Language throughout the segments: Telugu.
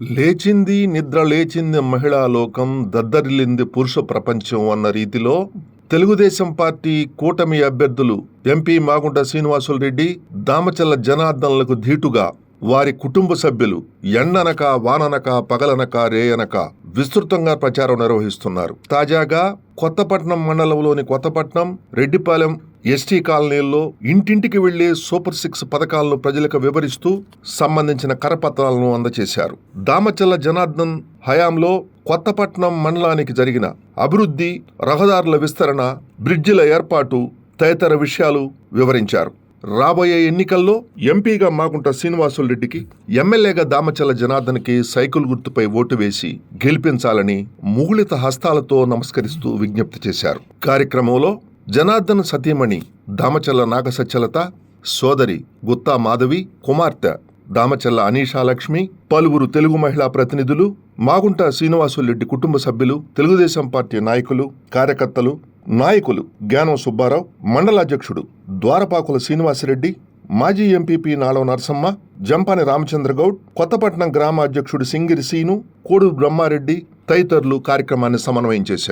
లేచింది నిద్ర లేచింది మహిళా లోకం దద్దరిల్లింది పురుష ప్రపంచం అన్న రీతిలో తెలుగుదేశం పార్టీ కూటమి అభ్యర్థులు ఎంపీ మాగుంట శ్రీనివాసులరెడ్డి దామచల్ల జనార్దన్లకు ధీటుగా వారి కుటుంబ సభ్యులు ఎండనక వాననక పగలనక రేయనక విస్తృతంగా ప్రచారం నిర్వహిస్తున్నారు. తాజాగా కొత్తపట్నం మండలంలోని కొత్తపట్నం రెడ్డిపాలెం ఎస్టీ కాలనీల్లో ఇంటింటికి వెళ్ళే సూపర్ సిక్స్ పథకాలను ప్రజలకు వివరిస్తూ సంబంధించిన కరపత్రాలను అందజేశారు దామచల్ల జనార్దన్ హయాంలో కొత్తపట్నం మండలానికి జరిగిన అభివృద్ధి రహదారుల విస్తరణ బ్రిడ్జిల ఏర్పాటు తదితర విషయాలు వివరించారు. రాబోయే ఎన్నికల్లో ఎంపీగా మాకుంట శ్రీనివాసులరెడ్డికి ఎమ్మెల్యేగా దామచల్ల జనార్దన్కి సైకిల్ గుర్తుపై ఓటు వేసి గెలిపించాలని ముగుళిత హస్తాలతో నమస్కరిస్తూ విజ్ఞప్తి చేశారు. కార్యక్రమంలో జనార్దన్ సతీమణి దామచల్ల నాగసచ్చలత సోదరి గుత్తా మాధవి కుమార్తె దామచల్ల అనీషాలక్ష్మి పలువురు తెలుగు మహిళా ప్రతినిధులు మాగుంట శ్రీనివాసులరెడ్డి కుటుంబ సభ్యులు తెలుగుదేశం పార్టీ నాయకులు కార్యకర్తలు నాయకులు జ్ఞానం సుబ్బారావు మండలాధ్యక్షుడు ద్వారపాకుల శ్రీనివాసరెడ్డి మాజీ ఎంపీపీ నాళవ నరసమ్మ జంపాని రామచంద్రగౌడ్ కొత్తపట్నం గ్రామ అధ్యక్షుడు సింగిరి సీను కోడు బ్రహ్మారెడ్డి తదితరులు కార్యక్రమాన్ని సమన్వయం చేశారు.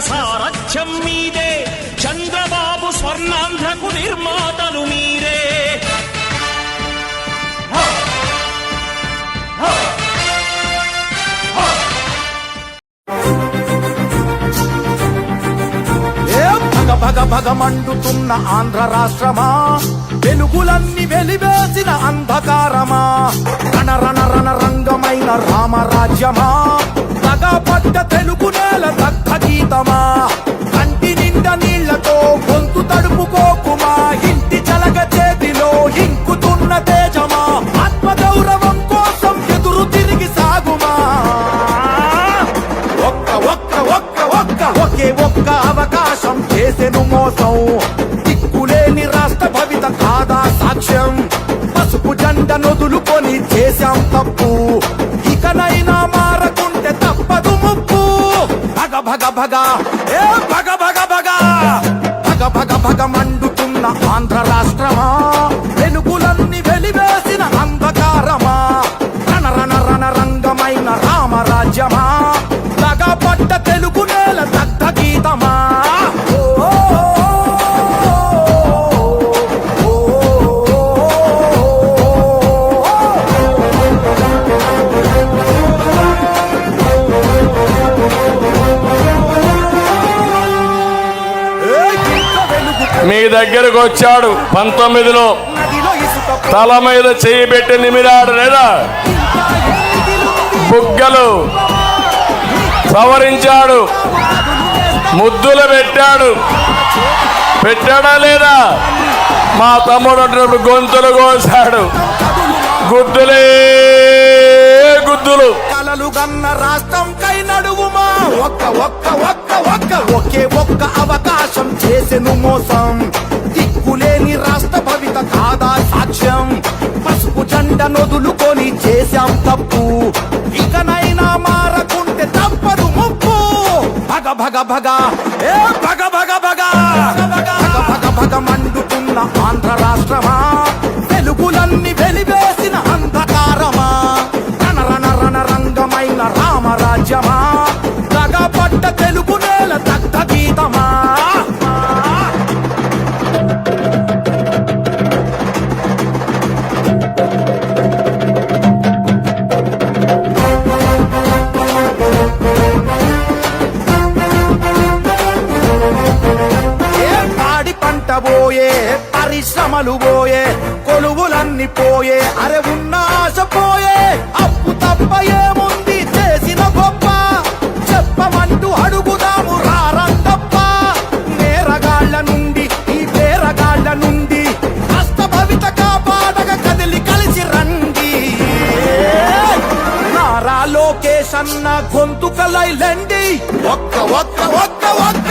సారథ్యం మీదే. చంద్రబాబు స్వర్ణాంధ్రకు నిర్మాతలు మీరే. భగ భగ మండుతున్న ఆంధ్ర రాష్ట్రమా? వెలుగులన్నీ వెలివేసిన అంధకారమా? రణ రణ రణ రంగమైన రామరాజ్యమా? పగ పట్ట తెలుగు నేల దక్క గీతమా కంటి నిండా నీళ్ళతో గొంతు తడుపుకోకుమా ఇంటి చలగ చేతిలో ఇంకుతున్న తేజమా? ఆత్మగౌరవం కోసం ఎదురు తిరిగి సాగుమా? ఒక్క ఒక్క ఒక్క ఒక్క ఒకే ఒక్క అవకాశం చేసెను మోసం. దిక్కులేని రాష్ట్ర భవిత కాదా సాక్ష్యం? పసుపు జండ నొదులుకొని చేశాం తప్ప సభగా మీ దగ్గరకు వచ్చాడు పంతొమ్మిదిలో. తల మీద చేయి పెట్టి నిమిరాడు లేదా? బుగ్గలు సవరించాడు. ముద్దులు పెట్టాడు. పెట్టాడా లేదా? మా తమ్ముడు అంటున్నప్పుడు గొంతులు కోసాడు. గుద్దులే గుద్దులు. కలలు గన్న రాష్ట్రం కై నడువుమా? ఒక్క ఒక్క ఒక్క ఒక్క ఒకే ఒక్క అవకాశం. చేసెను మోసం దిక్కులేని రాష్ట్ర భవిత కాదా సాక్ష్యం? పసుపు జండ నొదులుకొని చేశాం తప్పు. ఇకనైనా మారకుంటే తప్పదు ముప్పు. భగ భగ భగ. ఏ భగ పాడి పోయే పరిశ్రమలు పోయే కొలువులన్నీ పోయే అరే ఉన్న ఆశ పోయే అప్పు తప్ప ఏముంది చేసిన గొప్ప. చెప్పమంటూ అడుగుదాము రారంతప్ప నేరగాళ్ళ నుండి ఈ పేరగాళ్ళ నుండి కష్టభవిత కాపాడక కదిలి కలిసి రండి. నారా లోకేష్ అన్న గొంతుకలైలండి ఒక్క ఒక్క ఒక్క ఒక్క